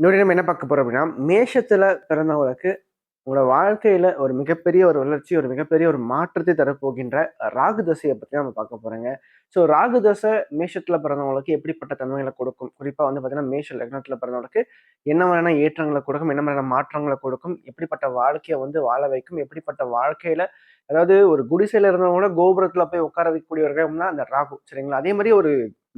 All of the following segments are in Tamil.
இன்னொரு நம்ம என்ன பார்க்க போகிறோம் அப்படின்னா மேஷத்தில் பிறந்தவங்களுக்கு உங்களோட வாழ்க்கையில் ஒரு மிகப்பெரிய ஒரு வளர்ச்சி ஒரு மிகப்பெரிய ஒரு மாற்றத்தை தரப்போகின்ற ராகு தசையை பற்றி நம்ம பார்க்க போகிறோங்க ஸோ ராகு தசை மேஷத்தில் பிறந்தவங்களுக்கு எப்படிப்பட்ட தன்மைகளை கொடுக்கும்? குறிப்பாக வந்து பார்த்தீங்கன்னா மேஷ லக்னத்தில் பிறந்தவங்களுக்கு என்ன மாதிரியான ஏற்றங்களை கொடுக்கும்? என்ன மாதிரியான மாற்றங்களை கொடுக்கும்? எப்படிப்பட்ட வாழ்க்கையை வந்து வாழ வைக்கும்? எப்படிப்பட்ட வாழ்க்கையில் அதாவது ஒரு குடிசையில் இருந்தவங்க கூட கோபுரத்தில் போய் உட்கார வைக்கக்கூடிய ஒரு தான் அந்த ராகு சரிங்களா? அதே மாதிரி ஒரு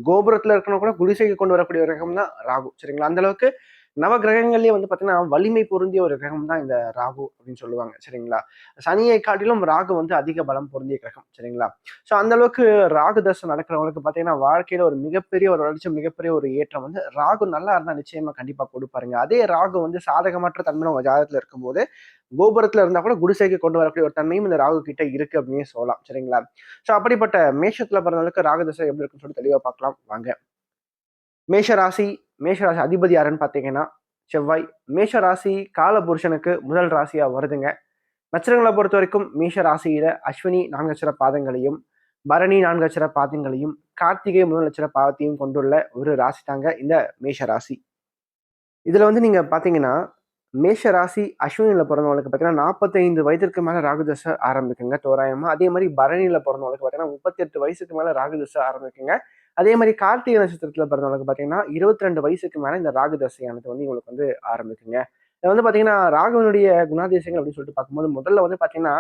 கோபுரத்தில் இருக்கணும் கூட குடிசைக்கு கொண்டு வரக்கூடிய ஒரு ரகம் தான் ராகு சரிங்களா? அந்த அளவுக்கு நவ கிரகங்கள்லேயே வந்து பார்த்தீங்கன்னா வலிமை பொருந்திய ஒரு கிரகம் தான் இந்த ராகு அப்படின்னு சொல்லுவாங்க சரிங்களா? சனியை காட்டிலும் ராகு வந்து அதிக பலம் பொருந்திய கிரகம் சரிங்களா? ஸோ அந்த அளவுக்கு ராகு தசை நடக்கிறவங்களுக்கு பார்த்தீங்கன்னா வாழ்க்கையில ஒரு மிகப்பெரிய ஒரு வளர்ச்சி மிகப்பெரிய ஒரு ஏற்றம் வந்து ராகு நல்லா இருந்தால் நிச்சயமா கண்டிப்பாக கொடுப்பாருங்க. அதே ராகு வந்து சாதகமற்ற தன்மை உங்க ஜாதகத்துல இருக்கும்போது கோபுரத்துல இருந்தா கூட குடிசைக்கு கொண்டு வரக்கூடிய ஒரு தன்மையும் இந்த ராகு கிட்ட இருக்கு அப்படின்னு சொல்லலாம் சரிங்களா? ஸோ அப்படிப்பட்ட மேஷத்துல பிறந்தவங்களுக்கு ராகு தசை எப்படி இருக்குன்னு சொல்லி தெளிவாக பார்க்கலாம். வாங்க. மேஷ ராசி மேஷராசி அதிபதி யாருன்னு பார்த்தீங்கன்னா செவ்வாய். மேஷ ராசி கால புருஷனுக்கு முதல் ராசியாக வருதுங்க. நட்சத்திரங்களை பொறுத்த வரைக்கும் மேஷ ராசியில அஸ்வினி நான்கு நட்சத்திர பாதங்களையும் பரணி நான்கு அச்சர பாதங்களையும் கார்த்திகை முதல் நட்சத்திர பாதத்தையும் கொண்டுள்ள ஒரு ராசி தாங்க இந்த மேஷ ராசி இதில் வந்து நீங்கள் பார்த்தீங்கன்னா மேஷ ராசி அஸ்வினியில் பிறந்தவங்களுக்கு பார்த்தீங்கன்னா நாற்பத்தைந்து வயதிற்கு மேலே ராகுதசை ஆரம்பிக்குங்க தோராயமாக அதே மாதிரி பரணியில் பிறந்தவங்களுக்கு பார்த்தீங்கன்னா முப்பத்தெட்டு வயசுக்கு மேலே ராகுதசை ஆரம்பிக்குங்க. அதே மாதிரி கார்த்திகை நட்சத்திரத்தில் பிறந்தவங்களுக்கு பார்த்தீங்கன்னா இருபத்தி ரெண்டு வயசுக்கு மேலே இந்த ராகு தசையானது வந்து உங்களுக்கு வந்து ஆரம்பிக்குங்க. இது வந்து பார்த்தீங்கன்னா ராகுவனுடைய குணாதிசயங்கள் அப்படின்னு சொல்லிட்டு பார்க்கும்போது முதல்ல வந்து பார்த்தீங்கன்னா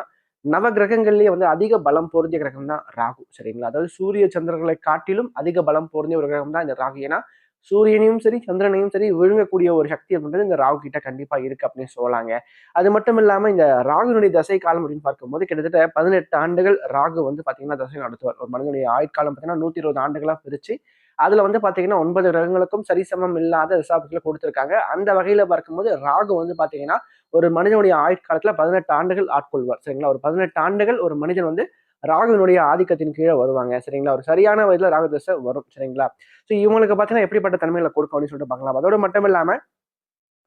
நவ கிரகங்கள்லேயே வந்து அதிக பலம் பொருந்திய கிரகம் தான் ராகு சரிங்களா? அதாவது சூரிய சந்திரர்களை காட்டிலும் அதிக பலம் பொருந்திய ஒரு கிரகம் தான் இந்த ராகு. ஏன்னா சூரியனையும் சரி சந்திரனையும் சரி விழுங்கக்கூடிய ஒரு சக்தி அப்படின்றது இந்த ராகு கிட்ட கண்டிப்பா இருக்கு அப்படின்னு சொல்லலாங்க அது மட்டும் இல்லாம இந்த ராகுனுடைய தசை காலம் அப்படின்னு பார்க்கும்போது கிட்டத்தட்ட பதினெட்டு ஆண்டுகள் ராகு வந்து பாத்தீங்கன்னா தசை நடத்துவார். ஒரு மனிதனுடைய ஆயுட்காலம் பார்த்தீங்கன்னா நூத்தி இருபது ஆண்டுகளா பிரிச்சு அதுல வந்து பாத்தீங்கன்னா ஒன்பது கிரகங்களுக்கும் சரிசமம் இல்லாத தசாபத்துல கொடுத்துருக்காங்க. அந்த வகையில பார்க்கும்போது ராகு வந்து பாத்தீங்கன்னா ஒரு மனிதனுடைய ஆயுட்காலத்துல பதினெட்டு ஆண்டுகள் ஆட்கொள்வார். சரிங்களா? ஒரு பதினெட்டு ஆண்டுகள் ஒரு மனிதன் வந்து ராகுவினுடைய ஆதிக்கத்தின் கீழே வருவாங்க. சரிங்களா? ஒரு சரியான வயதுல ராகு தசை வரும். சரிங்களா? ஸோ இவங்களுக்கு பார்த்தீங்கன்னா எப்படிப்பட்ட தன்மைகளை கொடுக்கும் அப்படின்னு சொல்லிட்டு பார்க்கலாம். அதோட மட்டும் இல்லாம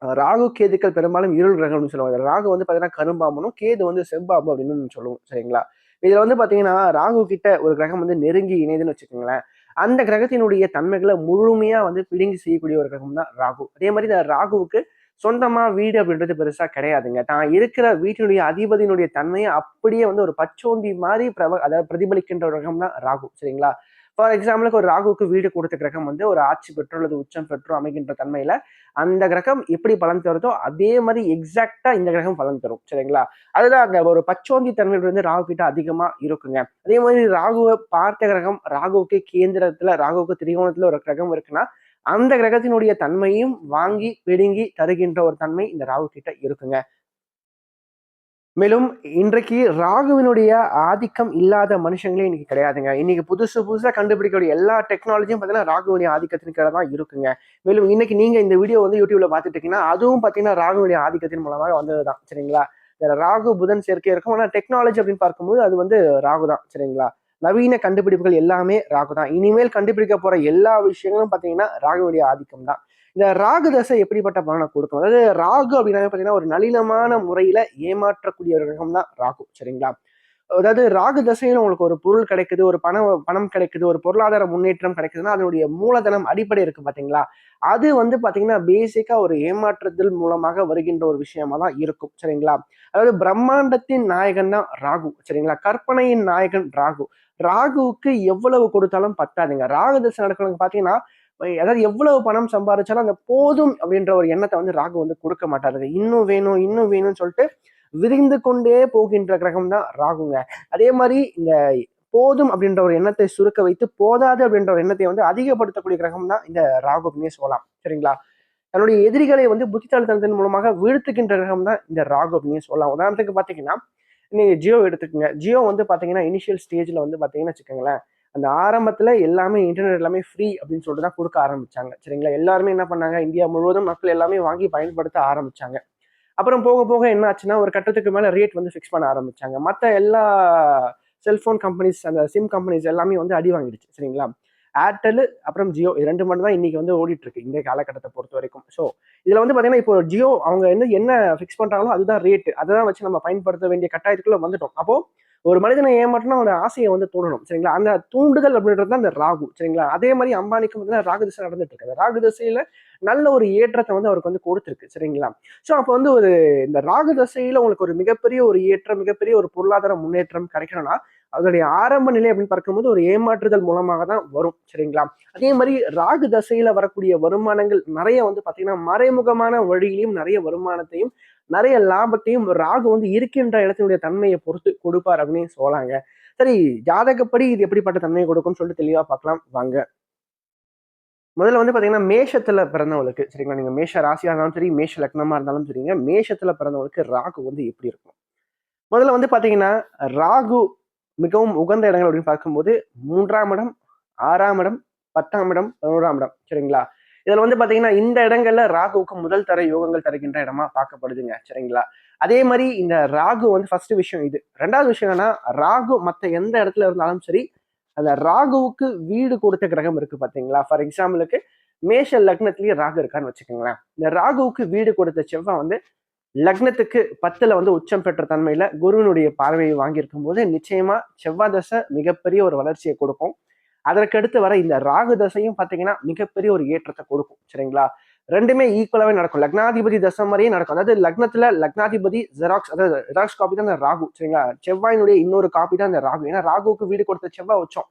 ராகு கேதுக்கள் பெரும்பாலும் இருள் கிரகம்னு சொல்லுவாங்க. ராகு வந்து பார்த்தீங்கன்னா கரும்பாம்பனும் கேது வந்து செம்பாம்பு அப்படின்னு சொல்லுவோம். சரிங்களா? இதுல வந்து பாத்தீங்கன்னா ராகு கிட்ட ஒரு கிரகம் வந்து நெருங்கி இணைதுன்னு வச்சுக்கோங்களேன். அந்த கிரகத்தினுடைய தன்மைகளை முழுமையா வந்து பிடுங்கி செய்யக்கூடிய ஒரு கிரகம் தான் ராகு. அதே மாதிரி இந்த ராகுவுக்கு சொந்தமா வீடு அப்படின்றது பெருசா கிடையாதுங்க. தான் இருக்கிற வீட்டினுடைய அதிபதியினுடைய தன்மையை அப்படியே வந்து ஒரு பச்சோந்தி மாதிரி பிரப அதாவது பிரதிபலிக்கின்ற ஒரு கிரகம் தான் ராகு சரிங்களா? ஃபார் எக்ஸாம்பிளுக்கு ஒரு ராகுவுக்கு வீடு கொடுத்த கிரகம் வந்து ஒரு ஆட்சி பெற்றோ அல்லது உச்சம் பெற்றோ அமைகின்ற தன்மையில அந்த கிரகம் எப்படி பலன் தருதோ அதே மாதிரி எக்ஸாக்டா இந்த கிரகம் பலன் தரும் சரிங்களா? அதுதான் அந்த ஒரு பச்சோந்தி தன்மை வந்து ராகு கிட்ட அதிகமா இருக்குங்க. அதே மாதிரி ராகுவை பார்த்த கிரகம் ராகுவுக்கு கேந்திரத்துல ராகுவுக்கு திரிகோணத்துல ஒரு கிரகம் இருக்குன்னா அந்த கிரகத்தினுடைய தன்மையும் வாங்கி பிடுங்கி தருகின்ற ஒரு தன்மை இந்த ராகு கிட்ட இருக்குங்க. மேலும் இன்றைக்கு ராகுவினுடைய ஆதிக்கம் இல்லாத மனுஷங்களே இன்னைக்கு கிடையாதுங்க. இன்னைக்கு புதுசு புதுசாக கண்டுபிடிக்கக்கூடிய எல்லா டெக்னாலஜியும் பார்த்தீங்கன்னா ராகுவினுடைய ஆதிக்கத்தின் கீழே தான் இருக்குங்க. மேலும் இன்னைக்கு நீங்க இந்த வீடியோ வந்து யூடியூப்ல பார்த்துட்டு இருக்கீங்கன்னா அதுவும் பார்த்தீங்கன்னா ராகுவினுடைய ஆதிக்கத்தின் மூலமாக வந்தது தான் சரிங்களா ராகு புதன் சேர்க்கை இருக்கும். ஆனால் டெக்னாலஜி அப்படின்னு பார்க்கும்போது அது வந்து ராகு தான் சரிங்களா? நவீன கண்டுபிடிப்புகள் எல்லாமே ராகு தான். இனிமேல் கண்டுபிடிக்க போற எல்லா விஷயங்களும் பார்த்தீங்கன்னா ராகுவுடைய ஆதிக்கம் தான். இந்த ராகு தசை எப்படிப்பட்ட பலனை கொடுக்கும்? அதாவது ராகு அப்படின்னா பார்த்தீங்கன்னா ஒரு நளினமான முறையில ஏமாற்றக்கூடிய ஒரு ரகம் தான் ராகு சரிங்களா? அதாவது ராகு தசையில் உங்களுக்கு ஒரு பொருள் கிடைக்குது ஒரு பணம் பணம் கிடைக்குது ஒரு பொருளாதார முன்னேற்றம் கிடைக்குதுன்னா அதனுடைய மூலதனம் அடிப்படை இருக்கு பார்த்தீங்களா அது வந்து பார்த்தீங்கன்னா பேசிக்காக ஒரு ஏமாற்றுதல் மூலமாக வருகின்ற ஒரு விஷயமா தான் இருக்கும். சரிங்களா? அதாவது பிரம்மாண்டத்தின் நாயகன் தான் ராகு. சரிங்களா? கற்பனையின் நாயகன் ராகு. ராகுவுக்கு எவ்வளவு கொடுத்தாலும் பத்தாதுங்க. ராகு தசை நடக்கிறவங்க பார்த்தீங்கன்னா அதாவது எவ்வளவு பணம் சம்பாதிச்சாலும் அந்த போதும் அப்படின்ற ஒரு எண்ணத்தை வந்து ராகு வந்து கொடுக்க மாட்டாருங்க. இன்னும் வேணும் இன்னும் வேணும்னு சொல்லிட்டு விரிந்து கொண்டே போகின்ற கிரகம் தான் ராகுங்க. அதே மாதிரி இந்த போதும் அப்படின்ற ஒரு எண்ணத்தை சுருக்க வைத்து போதாது அப்படின்ற ஒரு எண்ணத்தை வந்து அதிகப்படுத்தக்கூடிய கிரகம் தான் இந்த ராகு அப்படின்னே சொல்லலாம். சரிங்களா? தன்னுடைய எதிரிகளை வந்து புத்திசாலித்தனத்தின் மூலமாக வீழ்த்துக்கின்ற கிரகம் தான் இந்த ராகு அப்படின்னு சொல்லலாம். உதாரணத்துக்கு பார்த்தீங்கன்னா நீங்கள் ஜியோ எடுத்துக்கோங்க. ஜியோ வந்து பார்த்தீங்கன்னா இனிஷியல் ஸ்டேஜில் வந்து பார்த்தீங்கன்னா வச்சுக்கோங்களேன். அந்த ஆரம்பத்தில் எல்லாமே இன்டர்நெட் எல்லாமே ஃப்ரீ அப்படின்னு சொல்லிட்டு தான் கொடுக்க ஆரம்பித்தாங்க சரிங்களா? எல்லாருமே என்ன பண்ணாங்க? இந்தியா முழுவதும் மக்கள் எல்லாமே வாங்கி பயன்படுத்த ஆரம்பித்தாங்க அப்புறம் போக போக என்ன ஆச்சுன்னா ஒரு கட்டத்துக்கு மேலே ரேட் வந்து ஃபிக்ஸ் பண்ண ஆரம்பிச்சாங்க. மற்ற எல்லா செல்ஃபோன் கம்பெனிஸ் அந்த சிம் கம்பெனிஸ் எல்லாமே வந்து அடி வாங்கிடுச்சு சரிங்களா? ஏர்டெல் அப்புறம் ஜியோ இது ரெண்டு மட்டும் தான் இன்னைக்கு வந்து ஓடிட்டு இருக்கு இந்த காலகட்டத்தை பொறுத்த வரைக்கும். ஸோ இதில் வந்து பார்த்தீங்கன்னா இப்போ ஜியோ அவங்க வந்து என்ன ஃபிக்ஸ் பண்ணுறாங்களோ அதுதான் ரேட்டு அதை தான் வச்சு நம்ம பயன்படுத்த வேண்டிய கட்டாயத்துக்குள்ள வந்துட்டோம். அப்போ ஒரு மனிதனை ஏமாற்றினா அவனோட ஆசையை வந்து தூண்டணும் சரிங்களா? அந்த தூண்டுதல் அப்படின்றது தான் அந்த ராகு சரிங்களா? அதே மாதிரி அம்பானிக்கு வந்து ராகு திசை நடந்துட்டு இருக்கு அந்த ராகு திசையில நல்ல ஒரு ஏற்றத்தை வந்து அவருக்கு வந்து கொடுத்துருக்கு சரிங்களா? ஸோ அப்போ வந்து ஒரு இந்த ராகு திசையில உங்களுக்கு ஒரு மிகப்பெரிய ஒரு ஏற்றம் மிகப்பெரிய ஒரு பொருளாதார முன்னேற்றம் கிடைக்கணும்னா அதனுடைய ஆரம்ப நிலை அப்படின்னு பார்க்கும்போது ஒரு ஏமாற்றுதல் மூலமாக தான் வரும் சரிங்களா? அதே மாதிரி ராகு தசையில வரக்கூடிய வருமானங்கள் நிறைய வந்து பாத்தீங்கன்னா மறைமுகமான வழியிலையும் நிறைய வருமானத்தையும் நிறைய லாபத்தையும் ராகு வந்து இருக்கின்ற இடத்தினுடைய தன்மையை பொறுத்து கொடுப்பார் அப்படின்னு சொல்லாங்க. சரி ஜாதகப்படி இது எப்படிப்பட்ட தன்மையை கொடுக்கும்னு சொல்லிட்டு தெளிவா பார்க்கலாம். வாங்க. முதல்ல வந்து பாத்தீங்கன்னா மேஷத்துல பிறந்தவங்களுக்கு சரிங்களா? நீங்க மேஷ ராசியா இருந்தாலும் சரி மேஷ லக்னமா இருந்தாலும் சரிங்க மேஷத்துல பிறந்தவங்களுக்கு ராகு வந்து எப்படி இருக்கும்? முதல்ல வந்து பாத்தீங்கன்னா ராகு மிகவும் உகந்த இடங்கள் அப்படின்னு பார்க்கும்போது மூன்றாம் இடம் ஆறாம் இடம் பத்தாம் இடம் பதினோராம் இடம். சரிங்களா? இதுல வந்து பாத்தீங்கன்னா இந்த இடங்கள்ல ராகுவுக்கு முதல் தர யோகங்கள் தருகின்ற இடமா பார்க்கப்படுதுங்க. சரிங்களா? அதே மாதிரி இந்த ராகு வந்து ஃபர்ஸ்ட் விஷயம் இது. ரெண்டாவது விஷயம் என்னன்னா ராகு மத்த எந்த இடத்துல இருந்தாலும் சரி அந்த ராகுவுக்கு வீடு கொடுத்த கிரகம் இருக்கு பாத்தீங்களா ஃபார் எக்ஸாம்பிளுக்கு மேஷ லக்னத்திலேயே ராகு இருக்கான்னு வச்சுக்கோங்களேன். இந்த ராகுவுக்கு வீடு கொடுத்த செவ்வாய் வந்து லக்னத்துக்கு பத்துல வந்து உச்சம் பெற்ற தன்மையில குருவினுடைய பார்வையை வாங்கியிருக்கும் போது நிச்சயமா செவ்வாய் தசை மிகப்பெரிய ஒரு வளர்ச்சியை கொடுக்கும். அதற்கடுத்து வர இந்த ராகு தசையும் பாத்தீங்கன்னா மிகப்பெரிய ஒரு ஏற்றத்தை கொடுக்கும். சரிங்களா? ரெண்டுமே ஈக்குவலாவே நடக்கும். லக்னாதிபதி தசை மாதிரியே நடக்கும். அதாவது லக்னத்துல லக்னாதிபதி ஜெராக்ஸ் அதாவது ஜெராக்ஸ் காப்பி தான் இந்த ராகு. சரிங்களா? செவ்வாயினுடைய இன்னொரு காப்பி தான் இந்த ராகு. ஏன்னா ராகுவுக்கு வீடு கொடுத்த செவ்வாய் உச்சம்.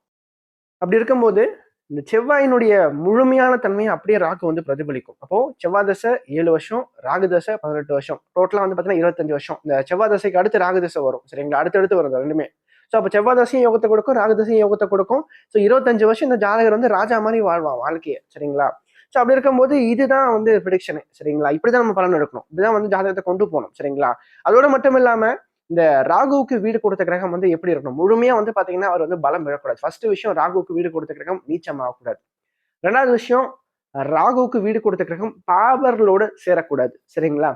அப்படி இருக்கும்போது இந்த செவ்வாயினுடைய முழுமையான தன்மையை அப்படியே ராகு வந்து பிரதிபலிக்கும். அப்போ செவ்வாய் தசை ஏழு வருஷம் ராகு தசை பதினெட்டு வருஷம். டோட்டலா வந்து பாத்தீங்கன்னா இருபத்தஞ்சு வருஷம். இந்த செவ்வாய் தசைக்கு அடுத்து ராகு தசை வரும் சரிங்களா அடுத்தடுத்து வரும் ரெண்டுமே. ஸோ அப்போ செவ்வாய் தசையும் யோகத்தை கொடுக்கும் ராகு தசையும் யோகத்தை கொடுக்கும். ஸோ இருபத்தஞ்சு வருஷம் இந்த ஜாதகர் வந்து ராஜா மாதிரி வாழ்வான் வாழ்க்கையை. சரிங்களா? ஸோ அப்படி இருக்கும்போது இதுதான் வந்து ப்ரிடிக்ஷனு சரிங்களா? இப்படிதான் நம்ம பலன் எடுக்கணும். இதுதான் வந்து ஜாதகத்தை கொண்டு போகணும். சரிங்களா? அதோட மட்டும் இல்லாம இந்த ராகுவுக்கு வீடு கொடுத்த கிரகம் வந்து எப்படி இருக்கணும்? முழுமையா வந்து பாத்தீங்கன்னா அவர் வந்து பலம் இழக்கூடாது ஃபர்ஸ்ட் விஷயம் ராகுவுக்கு வீடு கொடுத்த கிரகம் நீச்சம் ஆகக்கூடாது ரெண்டாவது விஷயம் ராகுவுக்கு வீடு கொடுத்த கிரகம் பாபர்களோடு சேரக்கூடாது. சரிங்களா?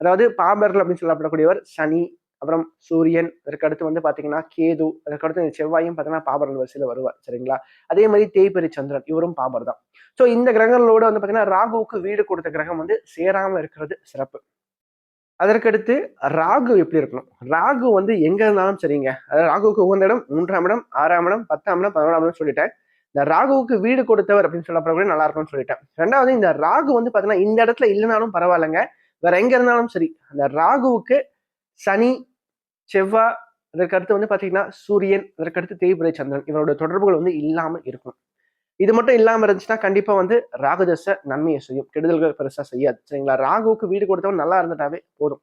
அதாவது பாபர்கள் அப்படின்னு சொல்லப்படக்கூடியவர் சனி அப்புறம் சூரியன் அதற்கு அடுத்து வந்து பாத்தீங்கன்னா கேது அதற்கு அடுத்து செவ்வாயும் பார்த்தீங்கன்னா பாபர்கள் வரிசையில வருவார். சரிங்களா? அதே மாதிரி தேய்பெரி சந்திரன் இவரும் பாபர் தான் ஸோ இந்த கிரகங்களோட வந்து பாத்தீங்கன்னா ராகுவுக்கு வீடு கொடுத்த கிரகம் வந்து சேராம இருக்கிறது சிறப்பு. அதற்கடுத்து ராகு எப்படி இருக்கணும்? ராகு வந்து எங்க இருந்தாலும் சரிங்க. அதாவது ராகுவுக்கு உகந்த இடம் மூன்றாம் இடம் ஆறாம் இடம் பத்தாம் இடம் பதினோராம் இடம் சொல்லிட்டேன். இந்த ராகுவுக்கு வீடு கொடுத்தவர் அப்படின்னு சொல்லப்படக்கூடிய நல்லா இருக்கும்னு சொல்லிட்டேன். ரெண்டாவது இந்த ராகு வந்து பாத்தீங்கன்னா இந்த இடத்துல இல்லைனாலும் பரவாயில்லைங்க. வேற எங்க இருந்தாலும் சரி. அந்த ராகுவுக்கு சனி செவ்வாய் அதற்கடுத்து வந்து பாத்தீங்கன்னா சூரியன் அதற்கடுத்து தேய்பிரை சந்திரன் இவரோட தொடர்புகள் வந்து இல்லாம இருக்கும். இது மட்டும் இல்லாம இருந்துச்சுன்னா கண்டிப்பா வந்து ராகுதசை நன்மையை செய்யும். கெடுதல்கள் பெருசா செய்யாது. சரிங்களா? ராகுவுக்கு வீடு கொடுத்தவன் நல்லா இருந்துட்டாவே போதும்.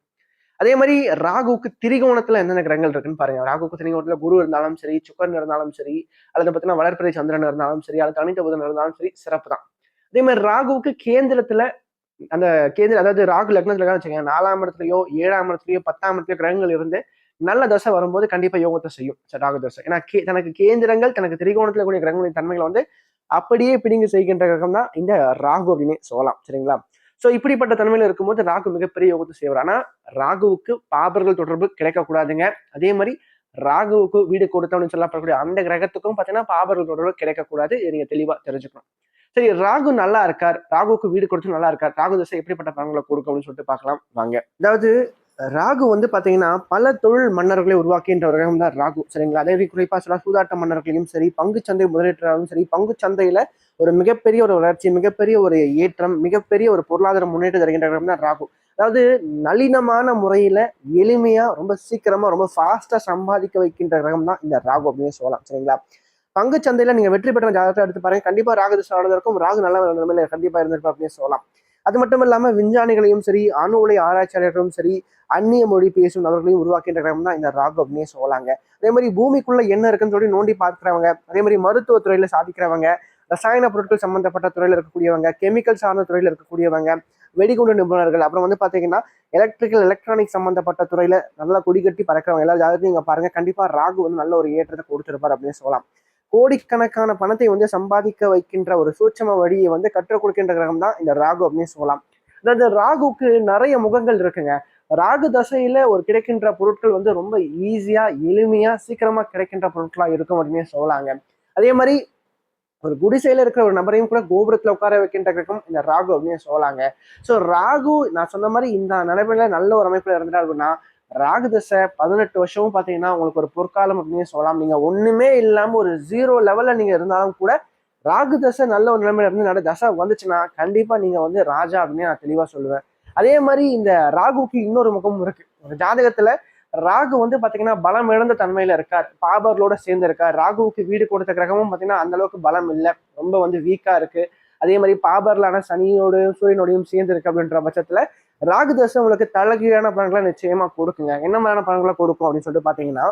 அதே மாதிரி ராகுவுக்கு திரிகோணத்துல என்னென்ன கிரகங்கள் இருக்குன்னு பாருங்க. ராகுவுக்கு திரிகோணத்துல குரு இருந்தாலும் சரி சுக்கரன் இருந்தாலும் சரி அல்லது பார்த்தீங்கன்னா வளர்ப்பிறை சந்திரன் இருந்தாலும் சரி அல்லது தனித்த புதன் இருந்தாலும் சரி சிறப்பு தான் அதே மாதிரி ராகுவுக்கு கேந்திரத்துல அந்த கேந்திர அதாவது ராகு லக்னத்துல வச்சுக்கோங்க. நாலாம் இடத்துலயோ ஏழாம் இடத்துலயோ பத்தாம் இடத்துலயோ கிரகங்கள் இருந்து நல்ல தசை வரும்போது கண்டிப்பா யோகத்தை செய்யும். ராகு தசை. ஏன்னா கே தனக்கு கேந்திரங்கள் தனக்கு திரிகோணத்துல கூடிய கிரகங்களின் தன்மைகளை வந்து அப்படியே பிடிங்க செய்கின்ற கிரகம் தான் இந்த ராகு அப்படின்னு சொல்லலாம். சரிங்களா? ஸோ இப்படிப்பட்ட தன்மையில் இருக்கும்போது ராகு மிகப்பெரிய யோகத்தை செய்வார். ஆனால் ராகுவுக்கு பாபர்கள் தொடர்பு கிடைக்கக்கூடாதுங்க. அதே மாதிரி ராகுவுக்கு வீடு கொடுத்தவன்னு சொல்லப்படக்கூடிய அந்த கிரகத்துக்கும் பார்த்தீங்கன்னா பாபர்கள் தொடர்பு கிடைக்கக்கூடாது. இதை நீங்க தெளிவாக தெரிஞ்சுக்கணும். சரி ராகு நல்லா இருக்கார். ராகுவுக்கு வீடு கொடுத்து நல்லா இருக்கார். ராகு தசை எப்படிப்பட்ட பலன்களை கொடுக்கும் அப்படின்னு சொல்லிட்டு பார்க்கலாம். வாங்க. அதாவது ராகு வந்து பார்த்தீங்கன்னா பல தொழில் மன்னர்களை உருவாக்கின்ற ஒரு கிரகம் தான் ராகு சரிங்களா? அதே குறிப்பாக சொல்ல சூதாட்ட மன்னர்களையும் சரி பங்கு சந்தை முதலீட்டாளரும் சரி பங்கு சந்தையில் ஒரு மிகப்பெரிய ஒரு வளர்ச்சி மிகப்பெரிய ஒரு ஏற்றம் மிகப்பெரிய ஒரு பொருளாதார முன்னேற்றம் தருகின்ற கிரகம் தான் ராகு. அதாவது நளினமான முறையில் எளிமையாக ரொம்ப சீக்கிரமாக ரொம்ப ஃபாஸ்ட்டாக சம்பாதிக்க வைக்கின்ற கிரகம் தான் இந்த ராகு அப்படின்னு சொல்லலாம் சரிங்களா? பங்கு சந்தையில் நீங்கள் வெற்றி பெற்ற ஜாதகத்தை எடுத்து பாருங்க. கண்டிப்பாக ராகு திசை நடந்திருக்கும். ராகு நல்ல நிலைமையில கண்டிப்பாக இருந்திருக்கும் அப்படின்னு சொல்லலாம். அது மட்டும் இல்லாமல் விஞ்ஞானிகளையும் சரி அணு உலை ஆராய்ச்சியாளர்களும் சரி அந்நிய மொழி பேசும் நபர்களையும் உருவாக்கின்ற கிரகம் தான் இந்த ராகு அப்படின்னே சொல்லலாங்க. அதே மாதிரி பூமிக்குள்ள என்ன இருக்குன்னு சொல்லி நோண்டி பார்க்குறவங்க அதே மாதிரி மருத்துவத்துறையில சாதிக்கிறவங்க ரசாயன பொருட்கள் சம்பந்தப்பட்ட துறையில் இருக்கக்கூடியவங்க கெமிக்கல் சார்ந்த துறையில் இருக்கக்கூடியவங்க வெடிகுண்டு நிபுணர்கள் அப்புறம் வந்து பார்த்தீங்கன்னா எலக்ட்ரிக்கல் எலக்ட்ரானிக் சம்பந்தப்பட்ட துறையில நல்லா கொடி கட்டி பறக்கிறவங்க எல்லா ஜாதகத்தையும் இங்கே பாருங்க. கண்டிப்பாக ராகு வந்து நல்ல ஒரு ஏற்றத்தை கொடுத்துருப்பார் அப்படின்னு சொல்லலாம். கோடிக்கணக்கான பணத்தை வந்து சம்பாதிக்க வைக்கின்ற ஒரு சூட்சம வழியை வந்து கற்றுக் கொடுக்கின்ற கிரகம் தான் இந்த ராகு அப்படின்னு சொல்லலாம். அதாவது ராகுக்கு நிறைய முகங்கள் இருக்குங்க. ராகு தசையில ஒரு கிடைக்கின்ற பொருட்கள் வந்து ரொம்ப ஈஸியா எளிமையா சீக்கிரமா கிடைக்கின்ற பொருட்களா இருக்கும் அப்படின்னு சொல்லலாங்க. அதே மாதிரி ஒரு குடிசையில இருக்கிற ஒரு நபரையும் கூட கோபுரத்துல உட்கார வைக்கின்ற கிரகம் இந்த ராகு அப்படின்னு சொல்லலாங்க. ஸோ ராகு நான் சொன்ன மாதிரி இந்த நிலைமையில நல்ல ஒரு அமைப்புல இருந்தால் அப்படின்னா ராகு தசை பதினெட்டு வருஷமும் பார்த்தீங்கன்னா உங்களுக்கு ஒரு பொற்காலம் அப்படின்னு சொல்லலாம். நீங்கள் ஒன்றுமே இல்லாமல் ஒரு ஜீரோ லெவலில் நீங்கள் இருந்தாலும் கூட ராகு தசை நல்ல ஒரு நிலைமையில இருந்து நல்ல தசை வந்துச்சுன்னா கண்டிப்பாக நீங்கள் வந்து ராஜா அப்படின்னு நான் தெளிவாக சொல்லுவேன். அதே மாதிரி இந்த ராகுக்கு இன்னொரு முகமும் இருக்கு. ஒரு ஜாதகத்தில் ராகு வந்து பார்த்தீங்கன்னா பலம் இழந்த தன்மையில் இருக்கார். பாபர்களோட சேர்ந்து இருக்கார். ராகுவுக்கு வீடு கொடுத்த கிரகமும் பார்த்தீங்கன்னா அந்த அளவுக்கு பலம் இல்லை. ரொம்ப வந்து வீக்காக இருக்கு. அதே மாதிரி பாபர்லான சனியோடையும் சூரியனோடையும் சேர்ந்து இருக்கு அப்படின்ற பட்சத்தில் ராகு தசை உங்களுக்கு தலைகீழான பலன்களை நிச்சயமா கொடுக்குங்க. என்ன மாதிரியான பலன்களை கொடுக்கும் அப்படின்னு சொல்லிட்டு பார்த்தீங்கன்னா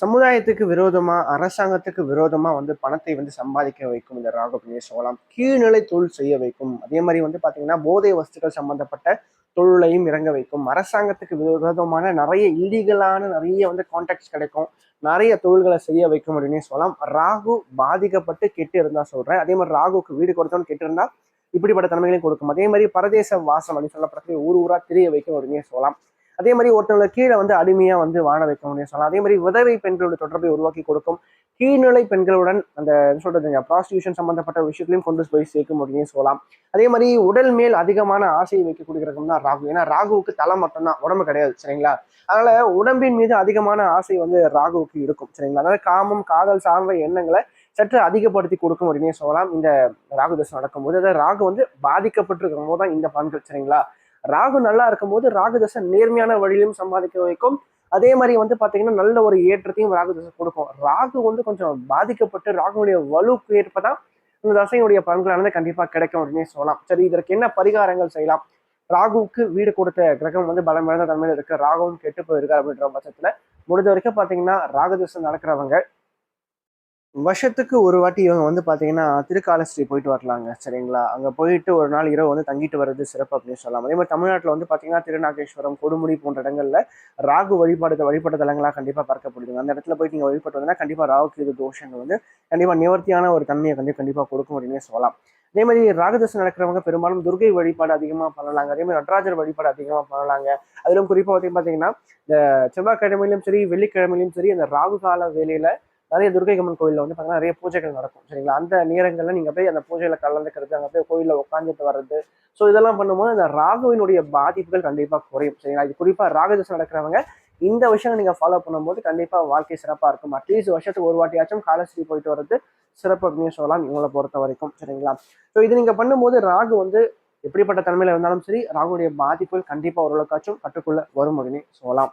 சமுதாயத்துக்கு விரோதமா அரசாங்கத்துக்கு விரோதமா வந்து பணத்தை வந்து சம்பாதிக்க வைக்கும் இந்த ராகு அப்படின்னு சொல்லலாம். கீழ்நிலை தொழில் செய்ய வைக்கும். அதே மாதிரி வந்து பாத்தீங்கன்னா போதை வஸ்துக்கள் சம்பந்தப்பட்ட தொழிலையும் இறங்க வைக்கும். அரசாங்கத்துக்கு விரோதமான நிறைய இல்லீகலான நிறைய வந்து கான்டாக்ட்ஸ் கிடைக்கும். நிறைய தொழில்களை செய்ய வைக்கும் அப்படின்னு சொல்லலாம். ராகு பாதிக்கப்பட்டு கெட்டு இருந்தா சொல்றேன். அதே மாதிரி ராகுக்கு வீடு கொடுத்தோன்னு கெட்டு இருந்தா இப்படிப்பட்ட தன்மைகளையும் கொடுக்கும். அதே மாதிரி பரதேச வாசம் அப்படின்னு சொல்லப்படக்கூடிய ஊர் ஊரா தெரிய வைக்கும் அப்படின்னு சொல்லலாம். அதே மாதிரி ஒருத்தவங்களை கீழே வந்து அடிமையா வந்து வாழ வைக்க முடியும் சொல்லலாம். அதே மாதிரி உதவி பெண்களோட தொடர்பை உருவாக்கி கொடுக்கும். கீழ்நிலை பெண்களுடன் அந்த என்ன சொல்றதுங்க ப்ராஸ்டியூஷன் சம்பந்தப்பட்ட விஷயங்களையும் கொண்டு போய் சேர்க்க முடியும் சொல்லலாம். அதே மாதிரி உடல் மேல் அதிகமான ஆசையை வைக்கக்கூடிய கிரகம் தான் ராகு. ஏன்னா ராகுவுக்கு தலை மட்டும்தான் உடம்பு கிடையாது சரிங்களா? அதனால உடம்பின் மீது அதிகமான ஆசை வந்து ராகுவுக்கு இருக்கும் சரிங்களா? அதனால காமம் காதல் சார்ந்த எண்ணங்களை சற்று அதிகப்படுத்தி கொடுக்கும் அப்படின்னே சொல்லலாம். இந்த ராகு தசை நடக்கும்போது அதாவது ராகு வந்து பாதிக்கப்பட்டிருக்கும் போது தான் இந்த பலன்கள் சரிங்களா? ராகு நல்லா இருக்கும்போது ராகு தசை நேர்மையான வழியிலும் சம்பாதிக்க வைக்கும். அதே மாதிரி வந்து பார்த்தீங்கன்னா நல்ல ஒரு ஏற்றத்தையும் ராகு தசை கொடுக்கும். ராகு வந்து கொஞ்சம் பாதிக்கப்பட்டு ராகுனுடைய வலுக்கு ஏற்பதான் இந்த தசையுடைய பலன்களானது கண்டிப்பாக கிடைக்கும் அப்படின்னே சொல்லலாம். சரி இதற்கு என்ன பரிகாரங்கள் செய்யலாம்? ராகுவுக்கு வீடு கொடுத்த கிரகம் வந்து பலம் இழந்த தன்மையில இருக்கு. ராகுவும் கெட்டு போயிருக்காரு அப்படின்ற பட்சத்தில் முடிஞ்ச வரைக்கும் பாத்தீங்கன்னா ராகுதசை நடக்கிறவங்க வருஷத்துக்கு ஒரு வாட்டி இவங்க வந்து பார்த்தீங்கன்னா திருக்காலஸ்ரீ போயிட்டு வரலாங்க சரிங்களா? அங்கே போயிட்டு ஒரு நாள் இரவு வந்து தங்கிட்டு வர்றது சிறப்பு அப்படின்னு சொல்லலாம். அதே மாதிரி தமிழ்நாட்டில் வந்து பார்த்தீங்கன்னா திருநாகேஸ்வரம் கொடுமுடி போன்ற இடங்களில் ராகு வழிபாடு வழிபட்ட தலங்களாக கண்டிப்பாக பார்க்கப்படுதுங்க. அந்த இடத்துல போயிட்டு நீங்கள் வழிபட்டு வந்தீங்கன்னா கண்டிப்பாக ராகு இது தோஷங்கள் வந்து கண்டிப்பாக நிவர்த்தியான ஒரு தன்மையை கண்டிப்பாக கண்டிப்பாக கொடுக்கும் அப்படின்னு சொல்லலாம். அதே மாதிரி ராகதசம் நடக்கிறவங்க பெரும்பாலும் துர்கை வழிபாடு அதிகமாக பண்ணலாங்க. அதே மாதிரி நடராஜர் வழிபாடு அதிகமாக பண்ணலாங்க. அதிலும் குறிப்பாக பார்த்தீங்கன்னா இந்த செவ்வாய்க்கிழமையிலும் சரி வெள்ளிக்கிழமையிலும் சரி அந்த ராகு கால வேலையில் நிறைய துர்கை அம்மன் கோயிலில் வந்து பார்த்தீங்கன்னா நிறைய பூஜைகள் நடக்கும். சரிங்களா? அந்த நேரங்களில் நீங்கள் போய் அந்த பூஜையில் கலந்துக்கிறது அங்கே போய் கோயிலில் உட்காந்துட்டு வர்றது. ஸோ இதெல்லாம் பண்ணும்போது அந்த ராகுவினுடைய பாதிப்புகள் கண்டிப்பாக குறையும். சரிங்களா? இது குறிப்பாக ராகதசை நடக்கிறவங்க இந்த விஷயம் நீங்கள் ஃபாலோ பண்ணும்போது கண்டிப்பாக வாழ்க்கை சிறப்பாக இருக்கும். அட்லீஸ்ட் வருஷத்துக்கு ஒரு வாட்டியாச்சும் காலஸ்ரீ போயிட்டு வர்றது சிறப்பு அப்படின்னு சொல்லலாம் இவங்களை பொறுத்த வரைக்கும். சரிங்களா? ஸோ இது நீங்கள் பண்ணும்போது ராகு வந்து எப்படிப்பட்ட தன்மையில் இருந்தாலும் சரி ராகுடைய பாதிப்புகள் கண்டிப்பாக ஓரளவுக்காச்சும் கட்டுக்குள்ளே வரும் அப்படின்னு சொல்லலாம்.